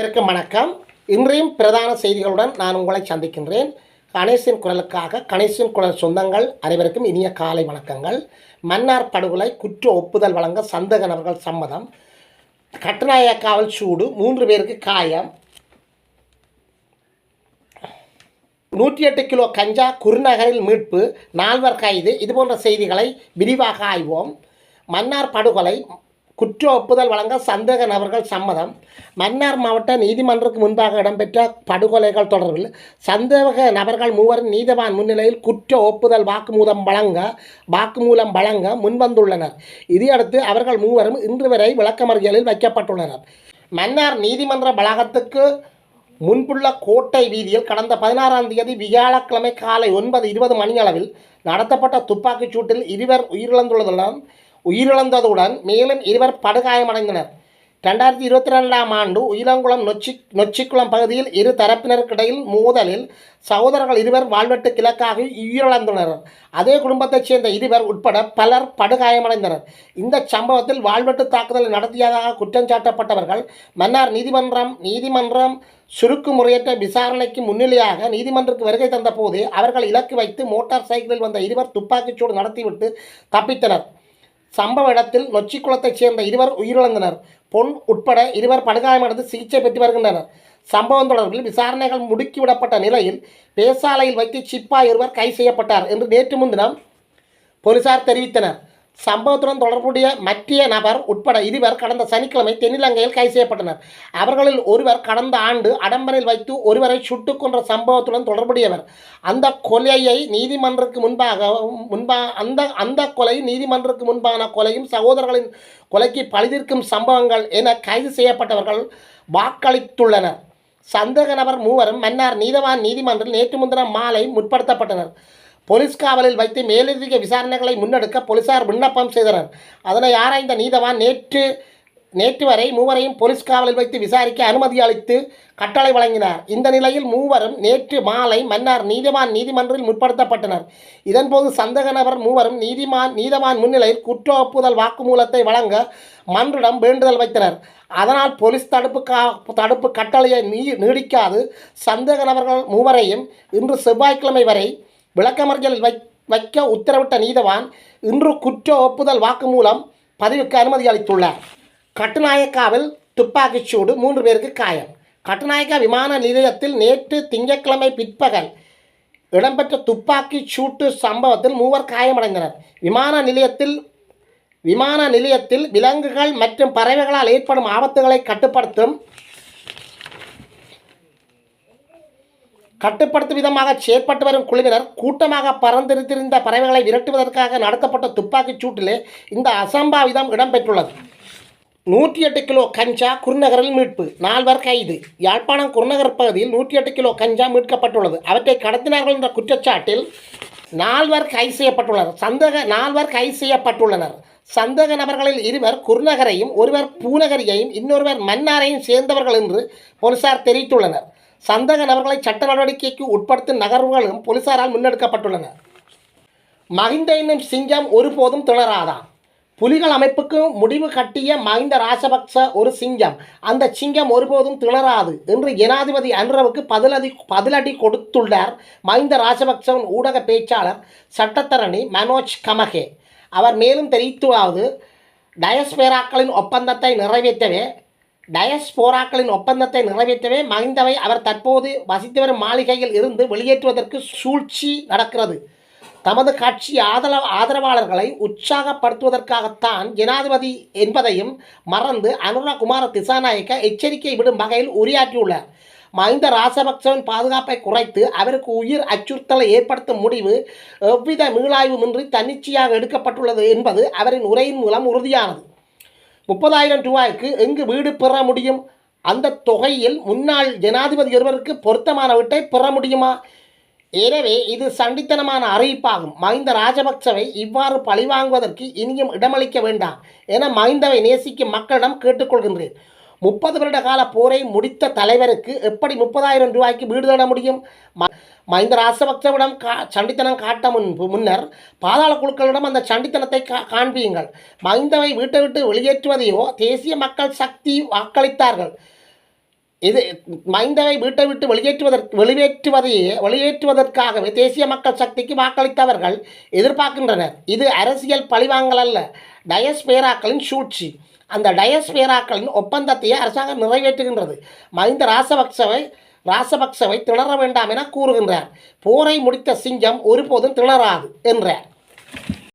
அனைவருக்கும் வணக்கம். இன்றையும் பிரதான செய்திகளுடன் நான் உங்களை சந்திக்கின்றேன். கணேசின் குரலுக்காக கணேசின் குரல் சொந்தங்கள் அனைவருக்கும் இனிய காலை வணக்கங்கள். மன்னார் படுகொலை குற்ற ஒப்புதல் வழங்க சந்தக நபர்கள் சம்மதம். கட்டுநாய காவல் சூடு மூன்று பேருக்கு காயம். நூற்றி எட்டு கிலோ கஞ்சா குருநகரில் மீட்பு நால்வர் கைது. இதுபோன்ற செய்திகளை விரிவாக ஆய்வோம். மன்னார் படுகொலை குற்ற ஒப்புதல் வழங்க சந்தேக நபர்கள் சம்மதம். மன்னார் மாவட்ட நீதிமன்றத்துக்கு முன்பாக இடம்பெற்ற படுகொலைகள் தொடர்பில் சந்தேக நபர்கள் மூவரும் நீதவான் முன்னிலையில் குற்ற ஒப்புதல் வாக்குமூலம் வழங்க வாக்குமூலம் வழங்க முன்வந்துள்ளனர். இதையடுத்து அவர்கள் மூவரும் இன்று வரை விளக்கமறியலில் வைக்கப்பட்டுள்ளனர். மன்னார் நீதிமன்ற வளாகத்துக்கு முன்புள்ள கோட்டை வீதியில் கடந்த பதினாறாம் தேதி வியாழக்கிழமை காலை ஒன்பது இருபது மணியளவில் நடத்தப்பட்ட துப்பாக்கிச் சூட்டில் இருவர் உயிரிழந்துள்ளதுடன் உயிரிழந்ததுடன் மேலும் இருவர் படுகாயமடைந்தனர். ரெண்டாயிரத்தி இருபத்தி ரெண்டாம் ஆண்டு உயிரங்குளம் நொச்சி நொச்சிக்குளம் பகுதியில் இரு தரப்பினருக்கிடையில் மோதலில் சகோதரர்கள் இருவர் வாழ்வெட்டு கிழக்காக உயிரிழந்துள்ளனர். அதே குடும்பத்தைச் சேர்ந்த இருவர் உட்பட பலர் படுகாயமடைந்தனர். இந்த சம்பவத்தில் வாழ்வெட்டு தாக்குதல் நடத்தியதாக குற்றம் சாட்டப்பட்டவர்கள் மன்னார் நீதிமன்றம் நீதிமன்றம் சுருக்கு முறையற்ற விசாரணைக்கு முன்னிலையாக நீதிமன்றத்துக்கு வருகை தந்தபோது அவர்கள் இலக்கு வைத்து மோட்டார் சைக்கிளில் வந்த இருவர் துப்பாக்கிச்சூடு நடத்திவிட்டு தப்பித்தனர். சம்பவ இடத்தில் நொச்சிக்குளத்தைச் சேர்ந்த இருவர் உயிரிழந்தனர். பொன் உட்பட இருவர் படுகாயமடைந்து சிகிச்சை பெற்று வருகின்றனர். சம்பவம் தொடர்பில் விசாரணைகள் முடுக்கிவிடப்பட்ட நிலையில் பேசாலையில் வைத்து சிப்பாய் ஒருவர் கைது செய்யப்பட்டார் என்று நேற்று முன்தினம் போலீசார் தெரிவித்தனர். சம்பவத்துடன் தொடர்புடைய மற்றிய நபர் உட்பட இருவர் கடந்த சனிக்கிழமை தென்னிலங்கையில் கைது செய்யப்பட்டனர். அவர்களில் ஒருவர் கடந்த ஆண்டு அடம்பரில் வைத்து ஒருவரை சுட்டுக் கொன்ற சம்பவத்துடன் தொடர்புடையவர். அந்த கொலையை நீதிமன்றத்துக்கு முன்பாக முன்பா அந்த அந்த கொலை நீதிமன்றத்துக்கு முன்பான கொலையும் சகோதரர்களின் கொலைக்கு பழிதீர்க்கும் சம்பவங்கள் என கைது செய்யப்பட்டவர்கள் வாக்களித்துள்ளனர். சந்தேக நபர் மூவரும் மன்னார் நீதவான் நீதிமன்றில் நேற்று முன்தினம் மாலை முற்படுத்தப்பட்டனர். போலீஸ் காவலில் வைத்து மேலதிக விசாரணைகளை முன்னெடுக்க போலீசார் விண்ணப்பம் செய்தனர். அதனை ஆராய்ந்த நீதவான் நேற்று நேற்று வரை மூவரையும் போலீஸ் காவலில் வைத்து விசாரிக்க அனுமதி அளித்து கட்டளை வழங்கினார். இந்த நிலையில் மூவரும் நேற்று மாலை மன்னார் நீதிவான் நீதிமன்றில் முற்படுத்தப்பட்டனர். இதன்போது சந்தேக நபர் மூவரும் நீதிமான் நீதவான் முன்னிலையில் குற்ற ஒப்புதல் வாக்குமூலத்தை வழங்க மன்றிடம் வேண்டுதல் வைத்தனர். அதனால் போலீஸ் தடுப்பு கா தடுப்பு கட்டளையை நீ நீடிக்காது. சந்தேக நபர்கள் மூவரையும் இன்று செவ்வாய்க்கிழமை வரை விளக்கமறியலில் வை வைக்க உத்தரவிட்ட நீதவான் இன்று குற்ற ஒப்புதல் வாக்குமூலம் பதிவுக்கு அனுமதி அளித்துள்ளார். கட்டுநாயக்காவில் துப்பாக்கிச் சூடு மூன்று பேருக்கு காயம். கட்டுநாயக்கா விமான நிலையத்தில் நேற்று திங்கட்கிழமை பிற்பகல் இடம்பெற்ற துப்பாக்கிச் சூட்டு சம்பவத்தில் மூவர் காயமடைந்தனர். விமான நிலையத்தில் விமான நிலையத்தில் விலங்குகள் மற்றும் பறவைகளால் ஏற்படும் ஆபத்துகளை கட்டுப்படுத்தும் கட்டுப்படுத்தும் விதமாக செயற்பட்டு வரும் குழுவினர் கூட்டமாக பறந்திருந்திருந்த பறவைகளை விரட்டுவதற்காக நடத்தப்பட்ட துப்பாக்கிச் சூட்டிலே இந்த அசம்பாவிதம் இடம்பெற்றுள்ளது. நூற்றி எட்டு கிலோ கஞ்சா குருநகரில் மீட்பு நால்வர் கைது. யாழ்ப்பாணம் குருநகர் பகுதியில் நூற்றி எட்டு கிலோ கஞ்சா மீட்கப்பட்டுள்ளது. அவற்றை கடத்தினார்கள் என்ற குற்றச்சாட்டில் நால்வர் கைது செய்யப்பட்டுள்ளனர். சந்தேக நால்வர் கைது செய்யப்பட்டுள்ளனர். சந்தேக நபர்களில் இருவர் குருநகரையும் ஒருவர் பூநகரியையும் இன்னொருவர் மன்னாரையும் சேர்ந்தவர்கள் என்று போலீசார் தெரிவித்துள்ளனர். சந்தேக நபர்களை சட்ட நடவடிக்கைக்கு உட்படுத்தும் நகர்வுகளும் போலீசாரால் முன்னெடுக்கப்பட்டுள்ளன. மஹிந்த என்னும் சிங்கம் ஒருபோதும் திணறாதான் புலிகள் அமைப்புக்கு முடிவு கட்டிய மஹிந்த ராஜபக்ச ஒரு சிங்கம் அந்த சிங்கம் ஒருபோதும் திணறாது என்று ஜனாதிபதி அன்றவுக்கு பதிலடி பதிலடி கொடுத்துள்ளார் மஹிந்த ராஜபக்சவின் ஊடக பேச்சாளர் சட்டத்தரணி மனோஜ் கமகே. அவர் மேலும் தெரிவித்துவாவது டயஸ்பேராக்களின் ஒப்பந்தத்தை நிறைவேற்றவே டயஸ்போராக்களின் ஒப்பந்தத்தை நிறைவேற்றவே மகிந்தவை அவர் தற்போது வசித்து வரும் மாளிகையில் இருந்து வெளியேற்றுவதற்கு சூழ்ச்சி நடக்கிறது. தமது கட்சி ஆதர ஆதரவாளர்களை உற்சாகப்படுத்துவதற்காகத்தான் ஜனாதிபதி என்பதையும் மறந்து அனுரா குமார திசாநாயக்க எச்சரிக்கை விடும் வகையில் உரையாற்றியுள்ளார். மஹிந்த ராசபக்சவின் பாதுகாப்பை குறைத்து அவருக்கு உயிர் அச்சுறுத்தலை ஏற்படுத்தும் முடிவு எவ்வித மீளாய்வுமின்றி தன்னிச்சையாக எடுக்கப்பட்டுள்ளது என்பது அவரின் உரையின் மூலம் உறுதியானது. முப்பதாயிரம் ரூபாய்க்கு எங்கு வீடு பெற முடியும்? அந்த தொகையில் முன்னாள் ஜனாதிபதி ஒருவருக்கு பொருத்தமான வீட்டை பெற முடியுமா? எனவே இது சண்டித்தனமான அறிவிப்பாகும். மஹிந்த ராஜபக்சவை இவ்வாறு பழிவாங்குவதற்கு இனியும் இடமளிக்க வேண்டாம் என மஹிந்தவை நேசிக்கும் மக்களிடம் கேட்டுக்கொள்கின்றேன். முப்பது வருட கால போரை முடித்த தலைவருக்கு எப்படி முப்பதாயிரம் ரூபாய்க்கு வீடு தேட முடியும்? ம- மஹிந்த ராசபக்சவிடம் கா சண்டித்தனம் காட்ட முன் முன்னர் பாதாள குழுக்களிடம் அந்த சண்டித்தனத்தை கா காண்பியுங்கள் மஹிந்தவை வீட்டை விட்டு வெளியேற்றுவதையோ தேசிய மக்கள் சக்தி வாக்களித்தார்கள். இது மைந்தவை வீட்டை விட்டு வெளியேற்றுவதற்கு வெளியேற்றுவதையே வெளியேற்றுவதற்காகவே தேசிய மக்கள் சக்திக்கு வாக்களித்தவர்கள் எதிர்பார்க்கின்றனர். இது அரசியல் பழிவாங்கல் அல்ல. டயஸ்பேராக்களின் சூழ்ச்சி. அந்த டயஸ்பியராக்களின் ஒப்பந்தத்தையே அரசாங்கம் நிறைவேற்றுகின்றது. மஹிந்த ராசபக்சவை ராசபக்சவை திணற வேண்டாம் என கூறுகின்றார். போரை முடித்த சிங்கம் ஒருபோதும் திணறாது என்றார்.